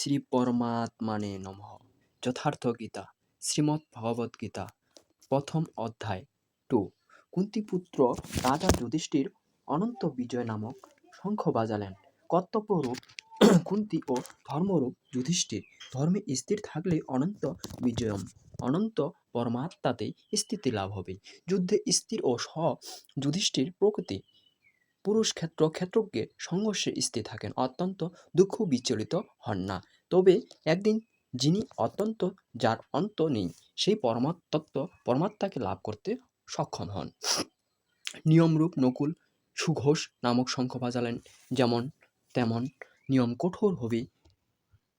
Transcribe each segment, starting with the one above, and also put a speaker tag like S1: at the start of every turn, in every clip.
S1: শ্রী পরমাত্মানে নমঃ। যথার্থ গীতা, শ্রীমদ্ ভগবদ্ গীতা, প্রথম অধ্যায় টু। কুন্তিপুত্র রাজা যুধিষ্ঠির অনন্ত বিজয় নামক শঙ্খ বাজালেন। কর্তব্যরূপ কুন্তি ও ধর্মরূপ যুধিষ্ঠির, ধর্মে স্থির থাকলে অনন্ত বিজয়ম, অনন্ত পরমাত্মাতেই স্থিতি লাভ হবে। যুদ্ধে স্থির ও স্ব যুধিষ্ঠির প্রকৃতি পুরুষ ক্ষেত্র ক্ষেত্রজ্ঞের সংঘর্ষে স্থির থাকেন। অত্যন্ত দুঃখ বিচলিত হন না। তবে একদিন যিনি অত্যন্ত, যার অন্ত নেই, সেই পরমাত্মত্ব, পরমাত্মাকে লাভ করতে সক্ষম হন। নিয়মরূপ নকুল সুঘোষ নামক শঙ্খ বাজালেন। যেমন তেমন নিয়ম কঠোর হবে,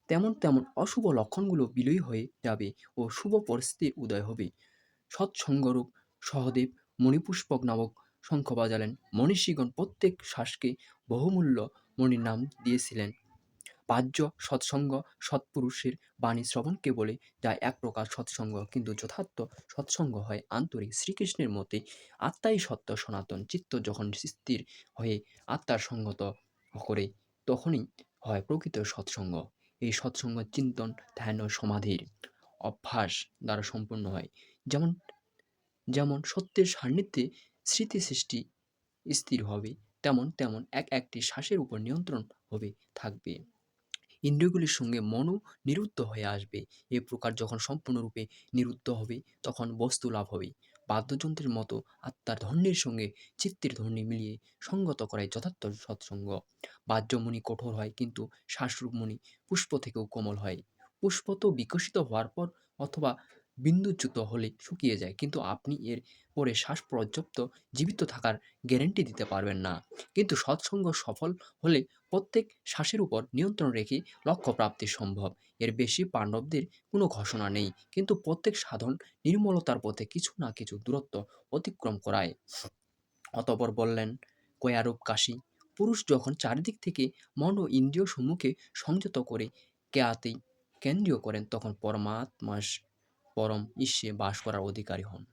S1: তেমন তেমন অশুভ লক্ষণগুলো বিলয়ী হয়ে যাবে ও শুভ পরিস্থিতির উদয় হবে। সৎসঙ্গরূপ সহদেব মণিপুষ্পক নামক শঙ্খ বাজালেন। মনীষীগণ প্রত্যেক শ্বাসকে বহুমূল্য মণির নাম দিয়েছিলেন। বাহ্য সৎসঙ্গ সৎপুরুষের বাণী শ্রবণকে বলে যা এক প্রকার সৎসঙ্গ। কিন্তু যথার্থ সৎসঙ্গ হয় আন্তরিক শ্রীকৃষ্ণের মতে আত্মাই সত্য, সনাতন। চিত্ত যখন স্থির হয়ে আত্মার সঙ্গত করে, তখনই হয় প্রকৃত সৎসঙ্গ। এই সৎসঙ্গ চিন্তন, ধ্যান ও সমাধির অভ্যাস দ্বারা সম্পূর্ণ হয়। যেমন যেমন সত্যের সান্নিধ্যে স্মৃতি সৃষ্টি স্থির হবে, তেমন তেমন এক একটি শ্বাসের উপর নিয়ন্ত্রণ হবে, থাকবে। ইন্দ্রিয়গুলির সঙ্গে মনও নিরুদ্ধ হয়ে আসবে। এ প্রকার যখন সম্পূর্ণরূপে নিরুদ্ধ হবে, তখন বস্তু লাভ হবে। বাদ্যযন্ত্রের মতো আত্মার ধ্বনির সঙ্গে চিত্তের ধ্বনি মিলিয়ে সঙ্গত করাই যথার্থ সৎসঙ্গ। বাহ্যমণি কঠোর হয়, কিন্তু শ্বাসরূপমণি পুষ্প থেকেও কোমল হয়। পুষ্প তো বিকশিত হওয়ার পর অথবা বিন্দুচ্যুত হলে শুকিয়ে যায়। কিন্তু আপনি এর পরে শ্বাস পর্যাপ্ত জীবিত থাকার গ্যারেন্টি দিতে পারবেন না। কিন্তু সৎসঙ্গ সফল হলে প্রত্যেক শ্বাসের উপর নিয়ন্ত্রণ রেখে লক্ষ্য প্রাপ্তি সম্ভব। এর বেশি পাণ্ডবদের কোনো ঘোষণা নেই। কিন্তু প্রত্যেক সাধন নির্মলতার পথে কিছু না কিছু দূরত্ব অতিক্রম করায়। অতপর বললেন, কয়ারূপ কাশী, পুরুষ যখন চারিদিক থেকে মন ও ইন্দ্রিয় সম্মুখে সংযত করে কেয়াতেই কেন্দ্রীয় করেন, তখন পরমাত্মা পরম ঈশ্বে বাস করার অধিকারী হন।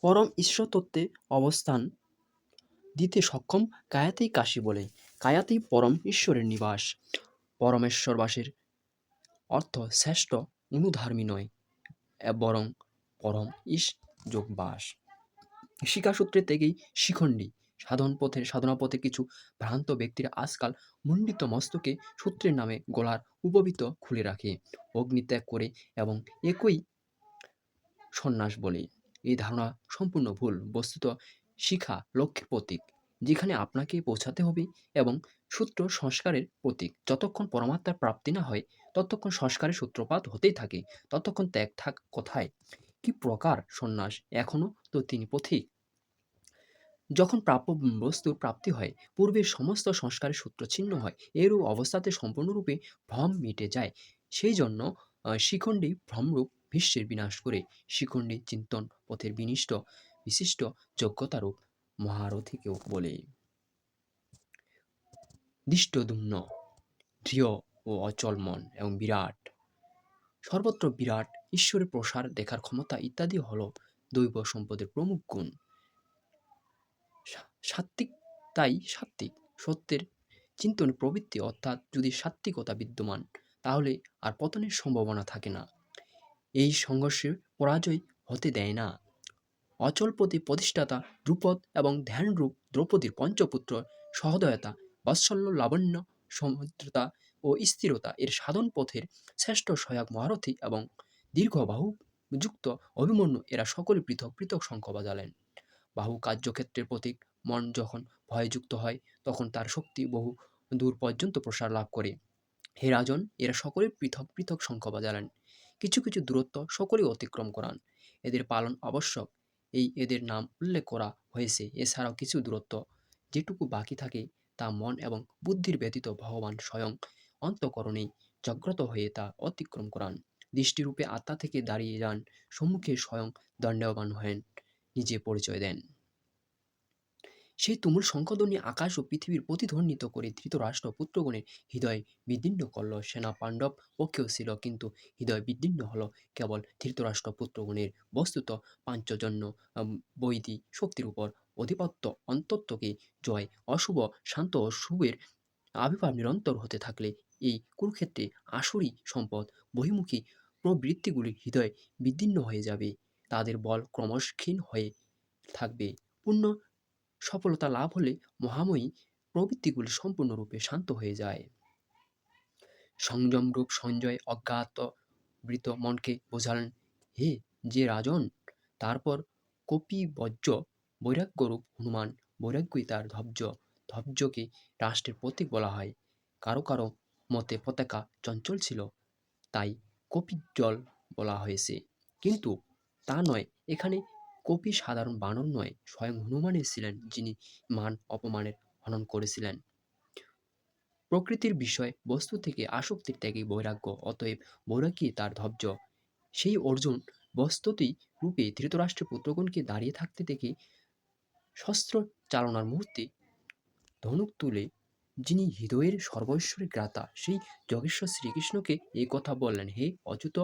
S1: পরম ঈশ্বর তত্ত্বে অবস্থান দিতে সক্ষম কায়াতেই কাশী বলে, কায়াতেই পরম ঈশ্বরের নিবাস। পরমেশ্বর বাসের অর্থ শ্রেষ্ঠ অনুধার্মী নয় বরং পরম ইস যোগবাস। শিকাসূত্রে থেকেই শিখণ্ডী সাধন পথে, সাধনা পথে কিছু ভ্রান্ত ব্যক্তিরা আজকাল মুণ্ডিত মস্তকে সূত্রের নামে গলার উপবিত খুলে রাখে। অগ্নিত্যাগ করে এবং একই সন্ন্যাস বলে। এই ধারণা সম্পূর্ণ ভুল। বস্তুত শিখা লক্ষ্যের প্রতীক, যেখানে আপনাকে পৌঁছাতে হবে এবং সূত্র সংস্কারের প্রতীক। যতক্ষণ পরমাত্মার প্রাপ্তি না হয়, ততক্ষণ সংস্কারের সূত্রপাত হতেই থাকে। ততক্ষণ ত্যাগ থাক কোথায়? কি প্রকার সন্ন্যাস এখনও তো তিনি পথিক? যখন প্রাপ্য বস্তুর প্রাপ্তি হয়, পূর্বের সমস্ত সংস্কারের সূত্র ছিন্ন হয়, এরূপ অবস্থাতে সম্পূর্ণরূপে ভ্রম মিটে যায়। সেই জন্য শিখণ্ডী ভ্রমরূপ বিশ্বের বিনাশ করে শিখণ্ডী চিন্তন পথের বিনিষ্ট, বিশিষ্ট যোগ্যতারূপ মহারথীকেও বলে। দৃষ্টদুম্ন, দৃঢ় ও অচল মন এবং বিরাট। সর্বত্র বিরাট, ঈশ্বরের প্রসার দেখার ক্ষমতা ইত্যাদি হল দৈব সম্পদের প্রমুখ গুণ। সাত্ত্বিক, তাই সাত্ত্বিক সত্যের চিন্তন প্রবৃত্তি অর্থাৎ যদি সাত্ত্বিকতা বিদ্যমান, তাহলে আর পতনের সম্ভাবনা থাকে না। এই সংঘর্ষে পরাজয় হতে দেয় না। অচলপতি প্রতিষ্ঠাতা দ্রুপদ এবং ধ্যানরূপ দ্রৌপদীর পঞ্চপুত্র সহদয়তা, বাৎসল্য, লাবণ্য সমুদ্রতা ও স্থিরতা এর সাধন পথের শ্রেষ্ঠ সহায়ক মহারথী এবং দীর্ঘ বাহু যুক্ত অভিমন্যু এরা সকলে পৃথক পৃথক শঙ্খ বাজালেন। বাহু কার্যক্ষেত্রের প্রতীক মন যখন ভয়যুক্ত হয়, তখন তার শক্তি বহু দূর পর্যন্ত প্রসার লাভ করে। হে রাজন, এরা সকলে পৃথক পৃথক শঙ্খ বাজালেন। কিছু কিছু দূরত্ব সকলেই অতিক্রম করান। এদের পালন আবশ্যক। এই এদের নাম উল্লেখ করা হয়েছে। এছাড়াও কিছু দূরত্ব যেটুকু বাকি থাকে, তা মন এবং বুদ্ধির ব্যতীত ভগবান স্বয়ং অন্তকরণেই জাগ্রত হয়ে তা অতিক্রম করান। দৃষ্টিরূপে আত্মা থেকে দাঁড়িয়ে যান, সম্মুখে স্বয়ং দণ্ডবান হয়েন। নিজে পরিচয় দেন। সেই তুমুল শঙ্খধ্বনি আকাশ ও পৃথিবীর প্রতিধ্বনিত করে ধৃতরাষ্ট্র পুত্রগণের হৃদয় বিদীর্ণ করল। সেনা পাণ্ডব পক্ষেও ছিল, কিন্তু হৃদয় বিদীর্ণ হল। কেবল ধৃতরাষ্ট্র পুত্রগণের বস্তুত পাঞ্চজন্য বৈদি শক্তির উপর অধিপত্য অন্তত্বকে জয়, অশুভ, শান্ত ও শুভের আবির্ভাব নিরন্তর হতে থাকলে এই কুরুক্ষেত্রে আসুরি সম্পদ, বহির্মুখী প্রবৃত্তিগুলি হৃদয়ে বিদীর্ণ হয়ে যাবে। তাদের বল ক্রমশ ক্ষীণ হয়ে থাকবে। পূর্ণ সফলতা লাভ হলে মহাময়ী প্রবৃত্তিগুলি সম্পূর্ণরূপে শান্ত হয়ে যায়। সংযমরূপ সঞ্জয় অজ্ঞাত বৃত মনকে বোঝালেন, হে যে রাজন, তারপর কপিবজ্র বৈরাগ্যরূপ হনুমান, বৈরাগ্যই তার ধৈর্য। ধৈর্যকে রাষ্ট্রের প্রতীক বলা হয়। কারও কারও মতে পতাকা চঞ্চল ছিল, তাই কপিজ্জল বলা হয়েছে। কিন্তু তা নয়, এখানে কপি সাধারণ বানর নয়, স্বয়ং হনুমানই ছিলেন যিনি মান অপমানের হনন করেছিলেন। প্রকৃতির বিষয়, বস্তু থেকে আসক্তির ত্যাগে বৈরাগ্য, অতএব বৈরাগ্যই তার ধৈর্য। সেই অর্জুন বস্তুতেই রূপে ধৃতরাষ্ট্রের পুত্রগণকে দাঁড়িয়ে থাকতে দেখে শস্ত্র চালনার মুহূর্তে ধনুক তুলে, যিনি হৃদয়ের সর্বৈশ্বরের গ্রাতা, সেই যোগেশ্বর শ্রীকৃষ্ণকে এই কথা বললেন, হে অচ্যুত,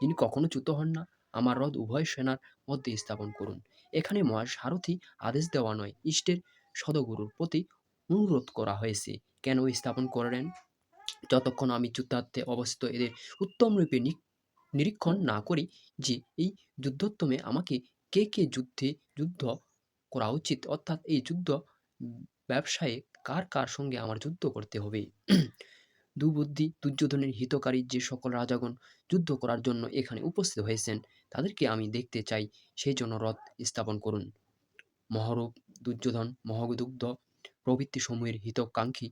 S1: যিনি কখনো চ্যুত হন না আমার রথ উভয় সেনার মধ্যে স্থাপন করুন। এখানে মহাসারথী আদেশ দেওয়া নয়, ইষ্টের সদগুরুর প্রতি অনুরোধ করা হয়েছে। কেন স্থাপন করলেন? যতক্ষণ আমি যুদ্ধার্থে অবস্থিত, এদের উত্তম রূপে নি- নিরীক্ষণ না করি যে এই যুদ্ধোত্তমে আমাকে কে কে যুদ্ধে যুদ্ধ করা উচিত, অর্থাৎ এই যুদ্ধ ব্যবসায়ে কার কার সঙ্গে আমার যুদ্ধ করতে হবে? দুবুদ্ধি দুর্যোধনের হিতকারী যে সকল রাজাগণ যুদ্ধ করার জন্য এখানে উপস্থিত হয়েছেন তাদেরকে আমি দেখতে চাই সেই জন্য রথ স্থাপন করুন। মহরূপ, দুর্যোধন, মহদুগ্ধ প্রভৃতি সমূহের হিতকাঙ্ক্ষী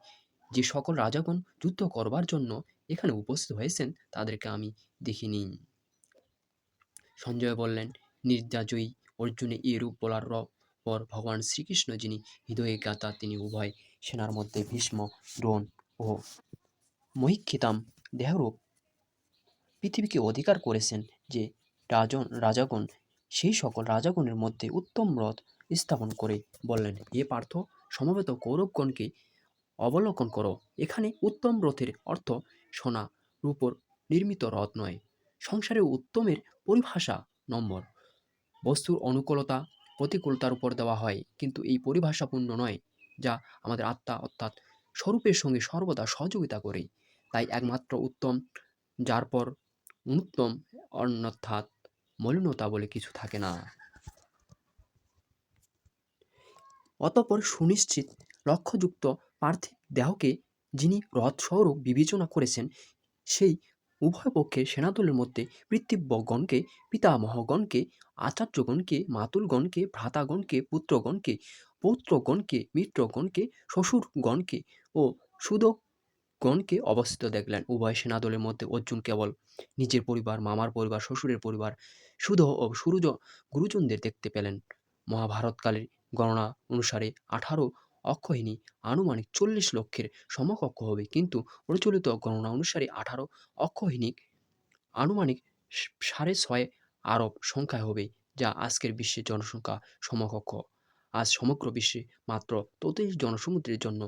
S1: যে সকল রাজাগণ যুদ্ধ করবার জন্য এখানে উপস্থিত হয়েছেন, তাদেরকে আমি দেখি দেখিনি সঞ্জয় বললেন নির্যাজয়ী অর্জুনে এই রূপ বলার পর ভগবান শ্রীকৃষ্ণ যিনি হৃদয়ে জ্ঞাতা, তিনি উভয় সেনার মধ্যে ভীষ্ম, দ্রোণ ও মহিক্ষিতাম দেহরূপ পৃথিবীকে অধিকার করেছেন যে রাজন, রাজাগণ, সেই সকল রাজাগণের মধ্যে উত্তম রথ স্থাপন করে বললেন, হে পার্থ, সমবেত কৌরবগণকে অবলোকন করো। এখানে উত্তম রথের অর্থ সোনা, রূপর নির্মিত রথ নয় সংসারে উত্তমের পরিভাষা নম্বর। বস্তুর অনুকূলতা, প্রতিকূলতার উপর দেওয়া হয়, কিন্তু এই পরিভাষাপূর্ণ নয়, যা আমাদের আত্মা অর্থাৎ স্বরূপের সঙ্গে সর্বদা সহযোগিতা করে। তাই একমাত্র উত্তম, যার পর অনুত্তম অন্যথাৎ মলিনতা বলে কিছু থাকে না। অতঃপর সুনিশ্চিত লক্ষ্যযুক্ত পার্থিব দেহকে যিনি রথস্বরূপ বিবেচনা করেছেন, সেই উভয় পক্ষের সেনাদলের মধ্যে পৃথিবীগণকে পিতামহগণকে, আচার্যগণকে, মাতুলগণকে, ভ্রাতাগণকে, পুত্রগণকে, পৌত্রগণকে, মিত্রগণকে, শ্বশুরগণকে ও সুদগণকে অবস্থিত দেখলেন। উভয় সেনাদলের মধ্যে অর্জুন কেবল নিজের পরিবার, মামার পরিবার, শ্বশুরের পরিবার সুধ ও সুরজ, গুরুজনদের দেখতে পেলেন। মহাভারতকালের গণনা অনুসারে আঠারো অক্ষহিনী আনুমানিক চল্লিশ লক্ষের সমকক্ষ হবে। কিন্তু প্রচলিত গণনা অনুসারে আঠারো অক্ষহিনী আনুমানিক সাড়ে ছয় আরব সংখ্যায় হবে, যা আজকের বিশ্বের জনসংখ্যা সমকক্ষ। আজ সমগ্র বিশ্বে মাত্র ততেইশ জনসমুদ্রের জন্য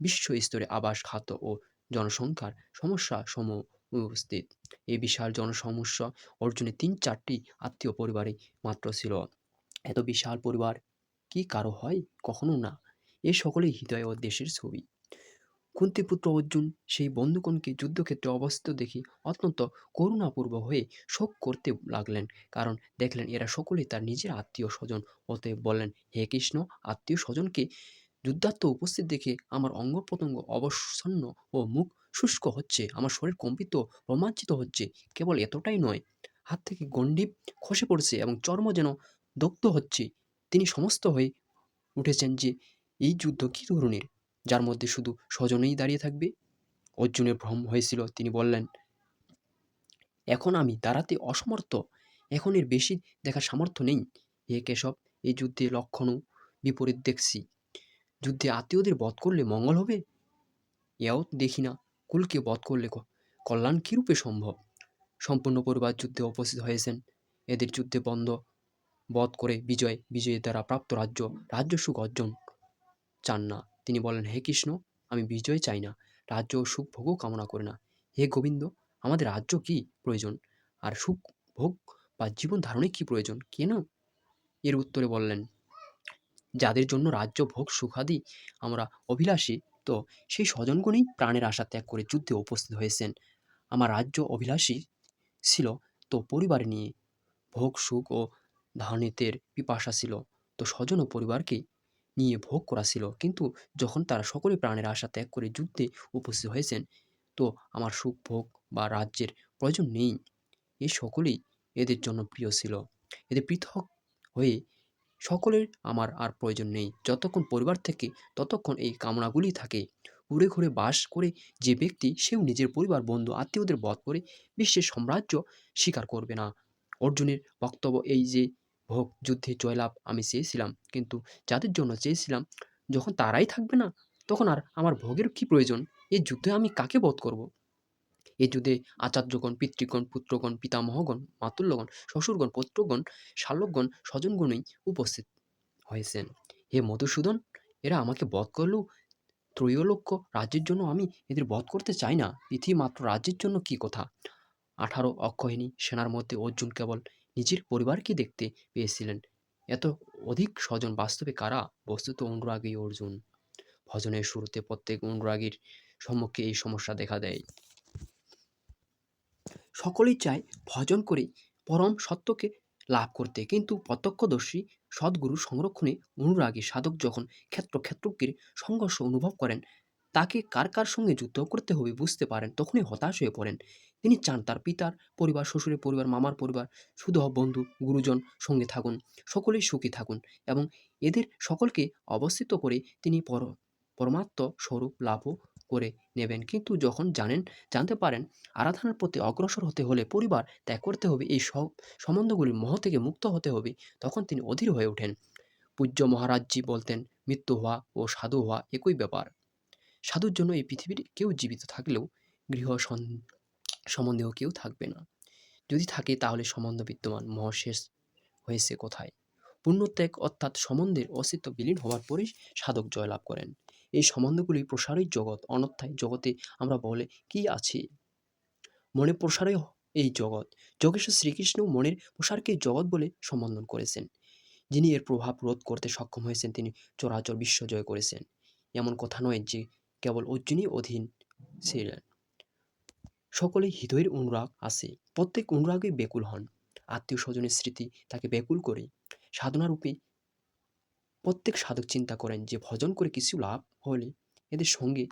S1: বিশ্ব স্তরে আবাস, খাদ্য ও জনসংখ্যার সমস্যা সমূহ উপস্থিত। এই বিশাল জনসমস্যা অর্জুনের তিন চারটি আত্মীয় পরিবারে মাত্র ছিল। এত বিশাল পরিবার কি কারও হয়? কখনো না। এ সকলেই হৃদয় ও দেশের ছবি। কুন্তিপুত্র অর্জুন সেই বন্ধুগণকে যুদ্ধক্ষেত্রে অবস্থিত দেখে অত্যন্ত করুণাপূর্ব হয়ে শোক করতে লাগলেন। কারণ দেখলেন এরা সকলেই তার নিজের আত্মীয় স্বজন অতএব বললেন, হে কৃষ্ণ আত্মীয় স্বজনকে যুদ্ধাত্ম উপস্থিত দেখে আমার অঙ্গ প্রত্যঙ্গ অবসন্ন ও মুখ শুষ্ক হচ্ছে, আমার শরীর কম্পিত, রোমাঞ্চিত হচ্ছে, কেবল এতটাই নয়। হাত থেকে গণ্ডি খসে পড়ছে এবং চর্ম যেন দগ্ধ হচ্ছে। তিনি সমস্ত হয়ে উঠেছেন যে, এই যুদ্ধ কী ধরনের? যার মধ্যে শুধু স্বজনেই দাঁড়িয়ে থাকবে? অর্জুনের ভ্রম হয়েছিল, তিনি বললেন, এখন আমি দাঁড়াতে অসমর্থ। এখন এর বেশি দেখার সামর্থ্য নেই। হে কেশব, এই যুদ্ধে লক্ষণও বিপরীত দেখছি। যুদ্ধে আত্মীয়দের বধ করলে মঙ্গল হবে? এও দেখি না। কুলকে বধ করলে কল্যাণ কীরূপে সম্ভব? সম্পূর্ণ পরিবার যুদ্ধে উপস্থিত হয়েছেন। এদের যুদ্ধে বন্ধ, বধ করে বিজয়, বিজয়ের দ্বারা প্রাপ্ত রাজ্য রাজ্য সুখ অর্জন চান না। তিনি বলেন, হে কৃষ্ণ, আমি বিজয় চাই না। রাজ্য ও সুখ ভোগও কামনা করে না। হে গোবিন্দ, আমাদের রাজ্য কি প্রয়োজন? আর সুখ ভোগ বা জীবন ধারণে কি প্রয়োজন? কেন? এর উত্তরে বললেন, যাদের জন্য রাজ্য ভোগ সুখাদি আমরা অভিলাষী তো সেই স্বজনগণই প্রাণের আশা ত্যাগ করে যুদ্ধে উপস্থিত হয়েছেন। আমার রাজ্য অভিলাষী ছিল তো পরিবার নিয়ে ভোগ, সুখ ও ধানিতের পিপাসা ছিল। তো স্বজন ও পরিবারকে নিয়ে ভোগ করা ছিল। কিন্তু যখন তারা সকলে প্রাণের আশা ত্যাগ করে যুদ্ধে উপস্থিত হয়েছেন, তো আমার সুখ, ভোগ বা রাজ্যের প্রয়োজন নেই। এ সকলেই এদের জন্য প্রিয় ছিল। এদের পৃথক হয়ে সকলের আমার আর প্রয়োজন নেই। যতক্ষণ পরিবার থেকে, ততক্ষণ এই কামনাগুলি থাকে। উড়ে ঘুরে বাস করে যে ব্যক্তি, সেও নিজের পরিবার, বন্ধু, আত্মীয়দের বধ করে বিশ্বের সাম্রাজ্য স্বীকার করবে না। অর্জুনের বক্তব্য এই যে, ভোগ, যুদ্ধে জয়লাভ আমি চেয়েছিলাম। কিন্তু যাদের জন্য চেয়েছিলাম, যখন তারাই থাকবে না, তখন আর আমার ভোগের কি প্রয়োজন? এই যুদ্ধে আমি কাকে বধ করব? এই যুদ্ধে আচার্যগণ, পিতৃগণ, পুত্রগণ, পিতামহগণ, মাতুল্যগণ, শ্বশুরগণ, পৌত্রগণ, শালকগণ, স্বজনগণই উপস্থিত হয়েছেন। হে মধুসূদন, এরা আমাকে বধ করলেও ত্রৈলোক্য রাজ্যের জন্য আমি এদের বধ করতে চাই না। পৃথিবী মাত্র রাজ্যের জন্য কি কথা? আঠারো অক্ষয়িনী সেনার মধ্যে অর্জুন কেবল নিজের পরিবারকে দেখতে পেয়েছিলেন। এত অধিক স্বজন বাস্তবে কারা? বস্তুত অনুরাগী অর্জুন। ভজনের শুরুতে প্রত্যেক অনুরাগীর সম্মুখে এই সমস্যা দেখা দেয়। সকলেই চায় ভজন করে পরম সত্যকে লাভ করতে। কিন্তু প্রত্যক্ষদর্শী সদ্গুরু সংরক্ষণে অনুরাগী সাধক যখন ক্ষেত্র ক্ষেত্রজ্ঞের সংঘর্ষ অনুভব করেন, তাকে কার কার সঙ্গে যুদ্ধ করতে হবে বুঝতে পারেন, তখনই হতাশ হয়ে পড়েন। তিনি চান তার পিতার পরিবার, শ্বশুরের পরিবার, মামার পরিবার, শুধু বন্ধু, গুরুজন সঙ্গে থাকুন, সকলেই সুখী থাকুন এবং এদের সকলকে অবস্থিত করে তিনি পর পরমাত্ম স্বরূপ লাভও করে নেবেন। কিন্তু যখন জানেন, জানতে পারেন, আরাধনার প্রতি অগ্রসর হতে হলে পরিবার ত্যাগ করতে হবে, এই সব সম্বন্ধগুলির মোহ থেকে মুক্ত হতে হবে, তখন তিনি অধীর হয়ে ওঠেন। পূজ্য মহারাজজি বলতেন, মৃত্যু হওয়া ও সাধু হওয়া একই ব্যাপার। সাধুর জন্য এই পৃথিবীর কেউ জীবিত থাকলেও গৃহ সম্বন্ধেও কেউ থাকবে না। যদি থাকে, তাহলে সম্বন্ধ বিদ্যমান, মোহ শেষ হয়েছে কোথায়? পুণ্যত্যাগ অর্থাৎ সম্বন্ধের অস্তিত্ব বিলীন হওয়ার পরেই সাধক জয়লাভ করেন। এই সম্বন্ধগুলি প্রসারই জগৎ অনর্থায় জগতে আমরা বলে কি আছে? মনে প্রসারে এই জগৎ। যোগেশ্বর শ্রীকৃষ্ণ মনের প্রসারকে জগৎ বলে সম্বোধন করেছেন। যিনি এর প্রভাব রোধ করতে সক্ষম হয়েছেন, তিনি চরাচর বিশ্ব জয় করেছেন। এমন কথা নয় যে কেবল অর্জুনই অধীন ছিলেন। সকলে হৃদয়ের অনুরাগ আছে। প্রত্যেক অনুরাগে বেকুল হন। আত্মীয় স্বজনের স্মৃতি তাকে বেকুল করে। সাধনারূপে প্রত্যেক সাধক চিন্তা করেন যে ভজন করে কিছু লাভ হলে এদের সঙ্গে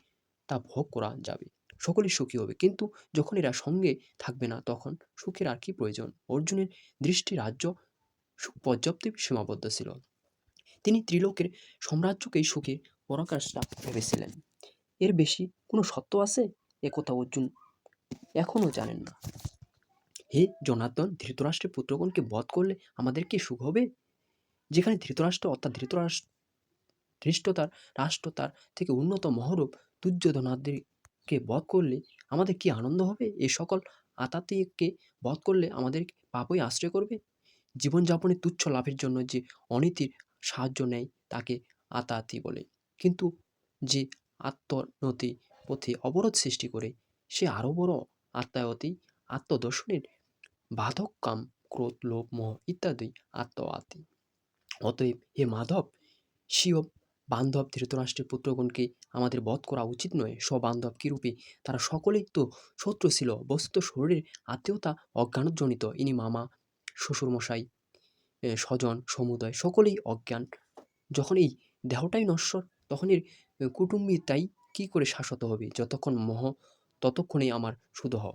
S1: তা ভোগ করা যাবে সকলেই সুখী হবে। কিন্তু যখন এরা সঙ্গে থাকবে না, তখন সুখের আর কি প্রয়োজন? অর্জুনের দৃষ্টি রাজ্য সুখ পর্যাপ্তই সীমাবদ্ধ ছিল। তিনি ত্রিলোকের সাম্রাজ্যকেই সুখে পরাকাষ্ঠা ভেবেছিলেন। এর বেশি কোনো সত্য আছে? একথা অর্জুন এখনও জানেন না। হে জনার্দন, ধৃতরাষ্ট্রের পুত্রগণকে বধ করলে আমাদের কি সুখ হবে? যেখানে ধৃতরাষ্ট্র অর্থাৎ ধৃতরাষ্ট্র, ধৃষ্টতার রাষ্ট্র তার থেকে উন্নত মহরূপ দুর্যোধনাদেরকে বধ করলে আমাদের কি আনন্দ হবে? এ সকল আতাতিকে বধ করলে আমাদের পাপই আশ্রয় করবে? জীবনযাপনের তুচ্ছ লাভের জন্য যে অনীতির সাহায্য নেয় তাকে আতাতি বলে। কিন্তু যে আত্মনতি পথে অবরোধ সৃষ্টি করে, সে আরও বড় আত্মায়তি, আত্মদর্শনের বাধক কাম, ক্রোধ, লোভ, মোহ ইত্যাদি আত্মআতি অতএব হে মাধব, স্বীয় বান্ধব ধৃতরাষ্ট্রের পুত্রগণকে আমাদের বধ করা উচিত নয়। স্ববান্ধব কীরূপে? তারা সকলেই তো শত্রু ছিল, বস্তুত শরীরের আত্মীয়তা অজ্ঞানজনিত। ইনি মামা, শ্বশুরমশাই স্বজন, সমুদয়, সকলেই অজ্ঞান। যখন এই দেহটাই নশ্বর, তখন এর কুটুম্বিতাই কী করে শাশ্বত হবে? যতক্ষণ মহ, ততক্ষণেই আমার শুধু হও।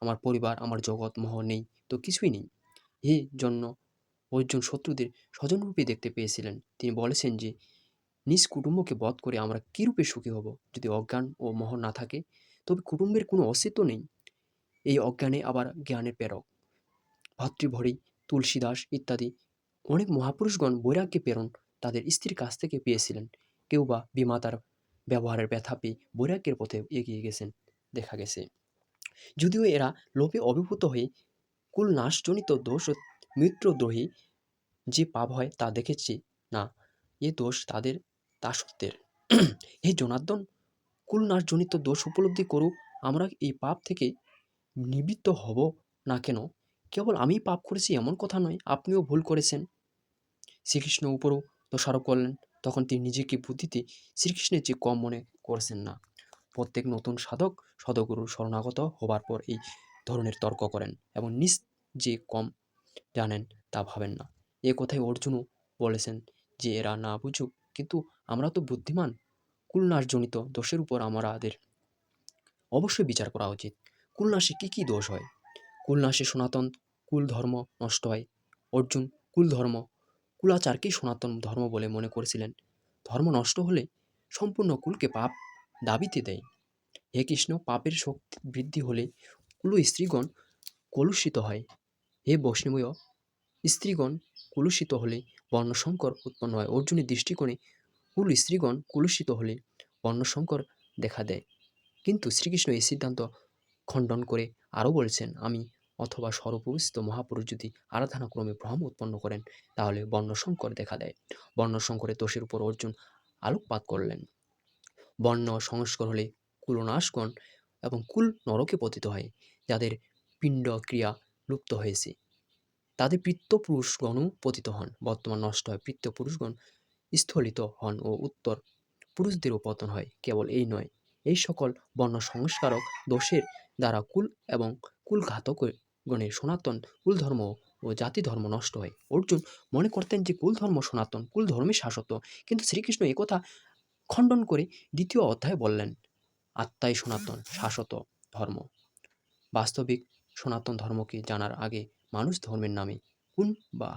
S1: আমার পরিবার, আমার জগৎ, মহ নেই, তো কিছুই নেই। হে জন্য অর্জুন শত্রুদের স্বজনরূপে দেখতে পেয়েছিলেন। তিনি বলেছেন যে, নিজ কুটুম্বকে বধ করে আমরা কীরূপে সুখী হব? যদি অজ্ঞান ও মোহ না থাকে, তবে কুটুম্বের কোনো অস্তিত্ব নেই। এই অজ্ঞানে আবার জ্ঞানের প্রেরক। ভাতৃভরি, তুলসীদাস ইত্যাদি অনেক মহাপুরুষগণ বৈরাগ্যে প্রেরণ তাদের স্ত্রীর কাছ থেকে পেয়েছিলেন। কেউ বা বিমাতার ব্যবহারের ব্যথা পেয়ে বৈরাগ্যের পথে এগিয়ে গেছেন, দেখা গেছে। যদিও এরা লোভে অভিভূত হয়ে কুল নাশজনিত দোষ মিত্রদ্রোহী যে পাপ হয় তা দেখেছি? না, এ দোষ তাদের দাসত্বের হে জনার্দন কুলনাশজনিত দোষ উপলব্ধি করুক, আমরা এই পাপ থেকে নিবৃত্ত হব না কেন? কেবল আমি পাপ করেছি এমন কথা নয়, আপনিও ভুল করেছেন। শ্রীকৃষ্ণ উপরও দোষারোপ করলেন, তখন তিনি নিজেকে বুদ্ধিতে শ্রীকৃষ্ণের চেয়ে কম মনে করছেন না। প্রত্যেক নতুন সাধক সদগুরুর শরণাগত হবার পর এই ধরনের তর্ক করেন এবং নিজ যে কম জানেন, তা ভাবেন না। এ কথাই অর্জুনও বলেছেন যে, এরা না বুঝুক, কিন্তু আমরা তো বুদ্ধিমান। কুলনাশজনিত দোষের উপর আমাদের অবশ্যই বিচার করা উচিত। কুলনাশে কী কী দোষ হয়? কুলনাশে সনাতন কুল ধর্ম নষ্ট হয়। অর্জুন কুল ধর্ম কুলাচারকেই সনাতন ধর্ম বলে মনে করেছিলেন। ধর্ম নষ্ট হলে সম্পূর্ণ কুলকে পাপ দাবিতে দেয়। হে কৃষ্ণ, পাপের শক্তি বৃদ্ধি হলে কুল স্ত্রীগণ কলুষিত হয়। হে বৈষ্ণবীয়, স্ত্রীগণ কুলুষিত হলে বর্ণসংকর উৎপন্ন হয়। অর্জুনের দৃষ্টিকোণে কুল স্ত্রীগণ কুলুষিত হলে বর্ণসংকর দেখা দেয়। কিন্তু শ্রীকৃষ্ণ এই সিদ্ধান্ত খণ্ডন করে আরও বলছেন, আমি অথবা সর্বপরিস্থিত মহাপুরুষ যদি আরাধনাক্রমে ভ্রম উৎপন্ন করেন, তাহলে বর্ণসংকর দেখা দেয়। বর্ণসংকরের দোষের উপর অর্জুন আলোকপাত করলেন। বর্ণ সংস্কর হলে কুলনাশগণ এবং কুল নরকে পতিত হয়, যাদের পিণ্ড, ক্রিয়া লুপ্ত হয়েছে। তাদের পিত্তপুরুষগণও পতিত হন। বর্তমান নষ্ট হয় পিত্তপুরুষগণ স্থলিত হন ও উত্তর পুরুষদেরও পতন হয়। কেবল এই নয়, এই সকল বর্ণ সংস্কারক দোষের দ্বারা কুল এবং কুলঘাতক গণের সনাতন কুলধর্ম ও জাতি ধর্ম নষ্ট হয়। অর্জুন মনে করতেন যে কুলধর্ম সনাতন, কুলধর্মই শাশ্বত, কিন্তু শ্রীকৃষ্ণ একথা খণ্ডন করে দ্বিতীয় অধ্যায় বললেন, আত্মাই সনাতন, শাশ্বত ধর্ম। বাস্তবিক সনাতন ধর্মকে জানার আগে মানুষ ধর্মের নামে কোন বা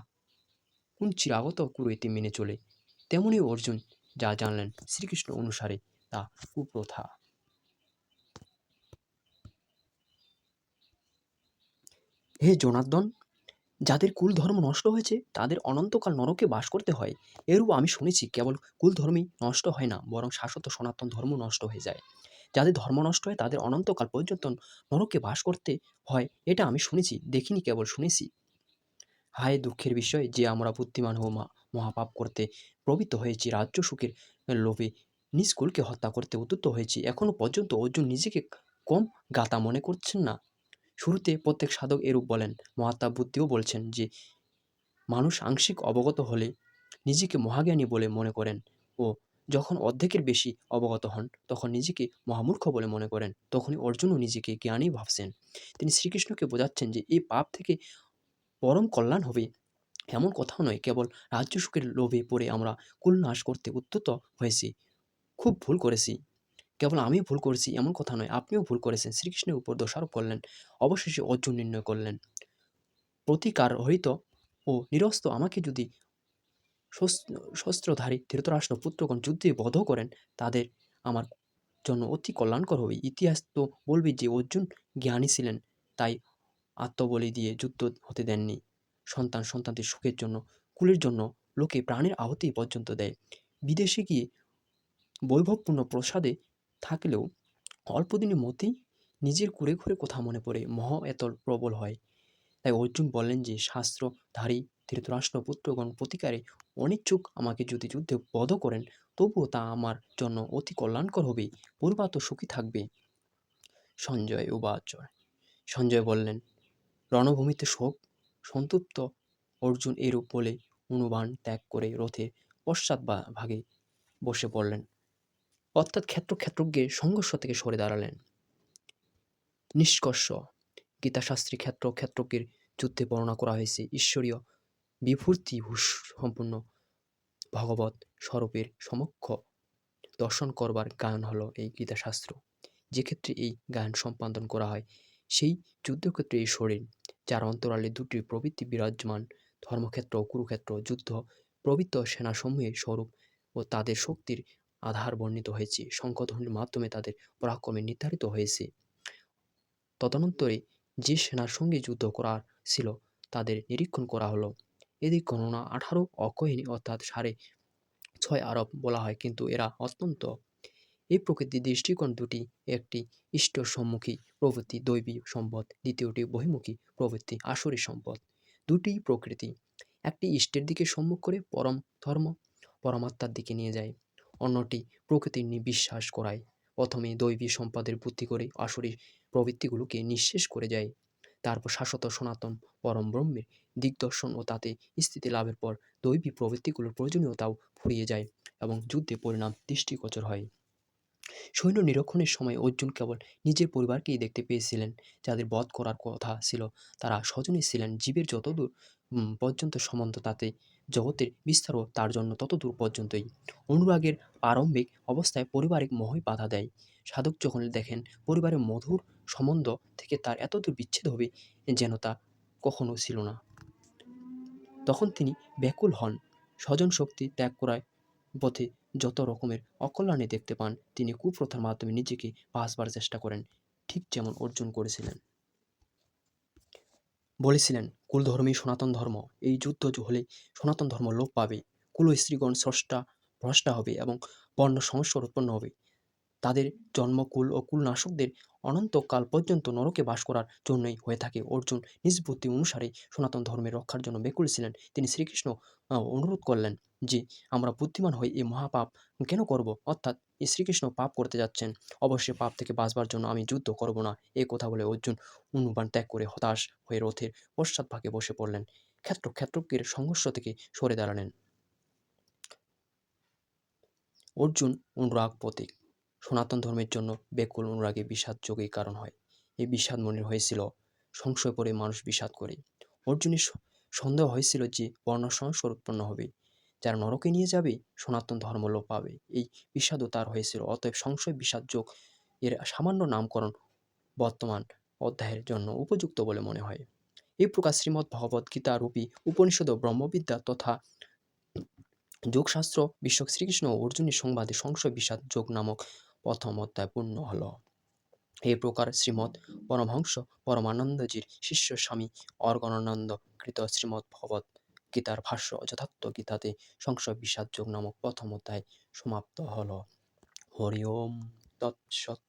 S1: কোন চিরাগত কুরীতি মেনে চলে, তেমনি অর্জুন যা জানলেন শ্রীকৃষ্ণ অনুসারে তা কুপ্রথা। হে জনার্দন, যাদের কুল ধর্ম নষ্ট হয়েছে, তাদের অনন্তকাল নরকে বাস করতে হয়। এরূপ আমি শুনেছি, কেবল কুল ধর্মই নষ্ট হয় না, বরং শাশ্বত সনাতন ধর্ম নষ্ট হয়ে যায়। যাদের ধর্ম নষ্ট হয়, তাদের অনন্তকাল পর্যন্ত নরকে বাস করতে হয়। এটা আমি শুনেছি, দেখিনি, কেবল শুনেছি। হায় দুঃখের বিষয় যে আমরা বুদ্ধিমান ও মা- মহাপাপ করতে প্রবৃত্ত হয়েছি, রাজ্য সুখের লোভে নিজ কুলকে হত্যা করতে উদ্যত হয়েছি। এখনও পর্যন্ত অর্জুন নিজেকে কম গাতা মনে করছেন না। শুরুতে প্রত্যেক সাধক এরূপ বলেন। মহাত্মা বুদ্ধিও বলছেন যে, মানুষ আংশিক অবগত হলে নিজেকে মহাজ্ঞানী বলে মনে করেন ও যখন অর্ধেকের বেশি অবগত হন, তখন নিজেকে মহামূর্খ বলে মনে করেন। তখনই অর্জুনও নিজেকে জ্ঞানী ভাবছেন। তিনি শ্রীকৃষ্ণকে বোঝাচ্ছেন যে এই পাপ থেকে পরম কল্যাণ হবে। এমন কথাও নয়, কেবল রাজ্য সুখের লোভে পড়ে আমরা কুল নাশ করতে উদ্যত হয়েছি। খুব ভুল করেছি। কেবল আমি ভুল করেছি, এমন কথা নয়। আপনিও ভুল করেছেন। শ্রীকৃষ্ণের উপর দোষারোপ করলেন। অবশেষে অর্জুন নির্ণয় করলেন। প্রতিকার হইত ও নিরস্ত আমাকে যদি শস্ত্রধারী ধৃতরাষ্ট্র পুত্রগণ যুদ্ধে বধ করেন, তাদের আমার জন্য অতি কল্যাণকর হবে। ইতিহাস তো বলবে যে, অর্জুন জ্ঞানী ছিলেন, তাই আত্মবলি দিয়ে যুদ্ধ হতে দেননি। সন্তান সন্তানদের সুখের জন্য, কুলের জন্য লোকে প্রাণের আহতি পর্যন্ত দেয়। বিদেশে গিয়ে বৈভবপূর্ণ প্রসাদে থাকলেও অল্পদিনের মধ্যেই নিজের কুড়ে ঘুরে কথা মনে পড়ে, মহ এত প্রবল হয়। তাই অর্জুন বললেন যে, শাস্ত্রধারী ধৃতরাষ্ট্র পুত্রগণ প্রতিকারে অনিচ্ছুক আমাকে যদি যুদ্ধে বধ করেন, তবুও তা আমার জন্য অতি কল্যাণকর হবে, পূর্বা তো সুখী থাকবে। সঞ্জয় উবাচ সঞ্জয় বললেন, রণভূমিতে শোক, সন্তুপ্ত অর্জুন এরূপ বলে অনুবান ত্যাগ করে রথে পশ্চাৎ ভাগে বসে পড়লেন। অর্থাৎ ক্ষেত্র ক্ষেত্রজ্ঞের সংঘর্ষ থেকে সরে দাঁড়ালেন। নিষ্কর্ষ। গীতাশাস্ত্রী ক্ষেত্র ক্ষেত্রজ্ঞের যুদ্ধে বর্ণনা করা হয়েছে, ঈশ্বরীয় বিভূতি সম্পূর্ণ ভগবত স্বরূপের সমক্ষ। দর্শন করবার গান হলো এই গীতাশাস্ত্র। যে ক্ষেত্রে এই গান সম্পাদন করা হয়, সেই যুদ্ধক্ষেত্রে এই শরীর, যার অন্তরালে দুটি প্রবৃত্তি বিরাজমান, ধর্মক্ষেত্র, কুরুক্ষেত্র, যুদ্ধ প্রবৃত্ত সেনাসমূহের স্বরূপ ও তাদের শক্তির আধার বর্ণিত হয়েছে। শঙ্খধ্বনির মাধ্যমে তাদের পরাক্রমে নির্ধারিত হয়েছে। তদনন্তরে যে সেনার সঙ্গে যুদ্ধ করার ছিল, তাদের নিরীক্ষণ করা হলো। এদিক গণনা আঠারো অকহিনী অর্থাৎ সাড়ে ছয় আরব বলা হয়, কিন্তু এরা অত্যন্ত। এই প্রকৃতির দৃষ্টিকোণ দুটি, একটি ইষ্ট সম্মুখী প্রবৃত্তি, দৈবী সম্পদ, দ্বিতীয়টি বহির্মুখী প্রবৃত্তি, আসরী সম্পদ। দুটিই প্রকৃতি, একটি ইষ্টের দিকে সম্মুখ করে পরম ধর্ম পরমাত্মার দিকে নিয়ে যায়, অন্যটি প্রকৃতির নিয়ে বিশ্বাস করায়। প্রথমে দৈবী সম্পদের বুদ্ধি করে আসরী প্রবৃত্তিগুলোকে নিঃশেষ করে যায়। তারপর শাশ্বত সনাতন পরম ব্রহ্মের দিগদর্শন ও তাতে স্থিতি লাভের পর দৈবী প্রবৃত্তিগুলোর প্রয়োজনীয়তাও ফুরিয়ে যায় এবং যুদ্ধে পরিণাম দৃষ্টিগোচর হয়। সৈন্য নিরক্ষণের সময় অর্জুন কেবল নিজের পরিবারকেই দেখতে পেয়েছিলেন, যাদের বধ করার কথা ছিল। তারা স্বজনই ছিলেন, জীবের যতদূর পর্যন্ত সম্বন্ধ তাতে জগতের বিস্তারও তার জন্য ততদূর পর্যন্তই। অনুরাগের প্রারম্ভিক অবস্থায় পারিবারিক মোহই বাধা দেয়। সাধক যখন দেখেন পরিবারের মধুর সম্বন্ধ থেকে তার এতদূর বিচ্ছেদ হবে যেন তা কখনো ছিল না। তখন তিনি ব্যাকুল হন। স্বজন শক্তি ত্যাগ করায় পথে যত রকমের অকল্যাণে দেখতে পান, তিনি কুপ্রথার মাধ্যমে নিজেকে বাঁচবার চেষ্টা করেন, ঠিক যেমন অর্জুন করেছিলেন। বলেছিলেন, কুলধর্মী সনাতন ধর্ম, এই যুদ্ধ হলে সনাতন ধর্ম লোপ পাবে। কুল স্ত্রীগণ স্রষ্টা, ভ্রষ্টা হবে এবং বর্ণ সংস্কার উৎপন্ন হবে। তাদের জন্ম কুল ও কুলনাশকদের অনন্তকাল পর্যন্ত নরকে বাস করার জন্যই হয়ে থাকে। অর্জুন নিজ বুদ্ধি অনুসারে সনাতন ধর্মের রক্ষার জন্য বেকুল ছিলেন। তিনি শ্রীকৃষ্ণ অনুরোধ করলেন যে, আমরা বুদ্ধিমান হয়ে এই মহাপাপ কেন করব? অর্থাৎ শ্রীকৃষ্ণ পাপ করতে যাচ্ছেন। অবশ্যই পাপ থেকে বাঁচবার জন্য আমি যুদ্ধ করব না। এই কথা বলে অর্জুন অনুবান ত্যাগ করে হতাশ হয়ে রথের পশ্চাৎভাগে বসে পড়লেন। ক্ষেত্র ক্ষেত্রজ্ঞের সংঘর্ষ থেকে সরে দাঁড়ালেন। অর্জুন অনুরাগ প্রতীক সনাতন ধর্মের জন্য বেকুল অনুরাগে বিষাদ যোগের কারণ হয়। এই বিষাদ মনের হয়েছিল, সংশয় পরে মানুষ বিষাদ করে। অর্জুনের সন্দেহ হয়েছিল যে বর্ণ সংস্কার উৎপন্ন হবে। যারা নরকে নিয়ে যাবে, সনাতন ধর্ম লোপ পাবে। এই বিষাদও তার হয়েছিল, অতএব সংশয়, বিষাদ যোগ এর সামান্য নামকরণ বর্তমান অধ্যায়ের জন্য উপযুক্ত বলে মনে হয়। এই প্রকার শ্রীমদ্ ভগবদ্ গীতা রূপী উপনিষদ ও ব্রহ্মবিদ্যা তথা যোগশাস্ত্র, বিশ্বক শ্রীকৃষ্ণ ও অর্জুনের সংবাদে সংশয়, বিষাদ যোগ নামক প্রথম অধ্যায় পূর্ণ হল। এই প্রকার শ্রীমৎ পরমহংস পরমানন্দজির শিষ্য স্বামী অর্গণানন্দ কৃত শ্রীমৎ ভগবত গীতার ভাষ্য যথার্থ গীতাতে সংশয় বিষাদ যোগ নামক প্রথম অধ্যায় সমাপ্ত হল। হরি ওম তৎসৎ